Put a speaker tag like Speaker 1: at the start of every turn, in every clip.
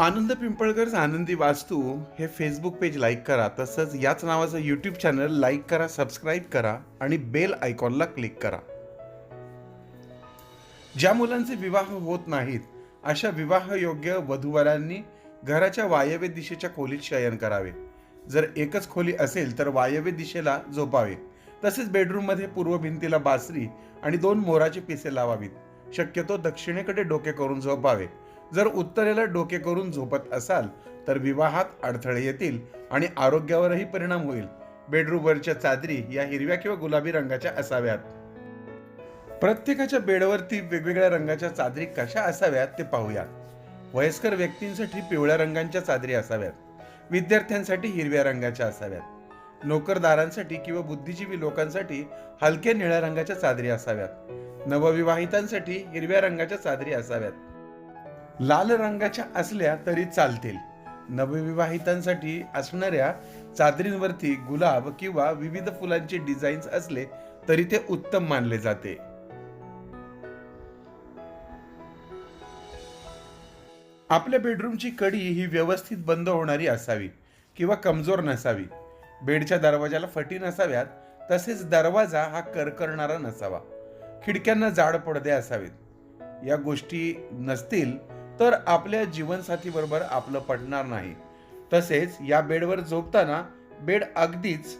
Speaker 1: आनंद पिंपळकर आनंदी वास्तू हे फेसबुक पेज लाईक करा. तसंच याच नावाचं यूट्यूब चॅनल लाईक करा सबस्क्राईब करा आणि बेल आयकॉनला क्लिक करा. ज्या मुलांचे विवाह होत नाहीत अशा विवाहयोग्य वधूवरांनी घराच्या वायव्य दिशेच्या खोलीत शयन करावे. जर एकच खोली असेल तर वायव्य दिशेला झोपावे. तसेच बेडरूममध्ये पूर्व भिंतीला बासरी आणि दोन मोराचे पिसे लावावीत. शक्यतो दक्षिणेकडे डोके करून झोपावे. जर उत्तरेला डोके करून झोपत असाल तर विवाहात अडथळे येतील आणि आरोग्यावरही परिणाम होईल. बेडरूमवरच्या चादरी या हिरव्या किंवा गुलाबी रंगाच्या असाव्यात. प्रत्येकाच्या बेडवरती वेगवेगळ्या रंगाच्या चादरी कशा असाव्यात ते पाहूयात. वयस्कर व्यक्तींसाठी पिवळ्या रंगांच्या चादरी असाव्यात. विद्यार्थ्यांसाठी हिरव्या रंगाच्या असाव्यात. नोकरदारांसाठी किंवा बुद्धिजीवी लोकांसाठी हलक्या निळ्या रंगाच्या चादरी असाव्यात. नवविवाहितांसाठी हिरव्या रंगाच्या चादरी असाव्यात. लाल रंगाच्या असल्या तरी चालतील. नवविवाहितांसाठी असणाऱ्या चादरींवरती गुलाब किंवा विविध फुलांचे डिझाईन्स असले तरी ते उत्तम मानले जाते. आपल्या बेडरूमची कडी ही व्यवस्थित बंद होणारी असावी किंवा कमजोर नसावी. बेडच्या दरवाजाला फटी नसाव्यात तसेच दरवाजा हा करकरणारा नसावा. खिडक्यांना जाड पडदे असावेत. या गोष्टी नसतील तर आपल्या जीवनसाथीबरोबर आपलं पटणार नाही. तसेच या बेडवर झोपताना बेड अगदीच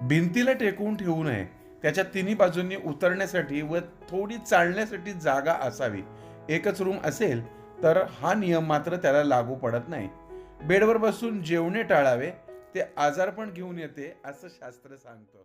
Speaker 1: भिंतीला टेकवून ठेवू नये. त्याच्या तिन्ही बाजूंनी उतरण्यासाठी व थोडी चालण्यासाठी जागा असावी. एकच रूम असेल तर हा नियम मात्र त्याला लागू पडत नाही. बेडवर बसून जेवणे टाळावे ते आजारपण घेऊन येते असं शास्त्र सांगतं.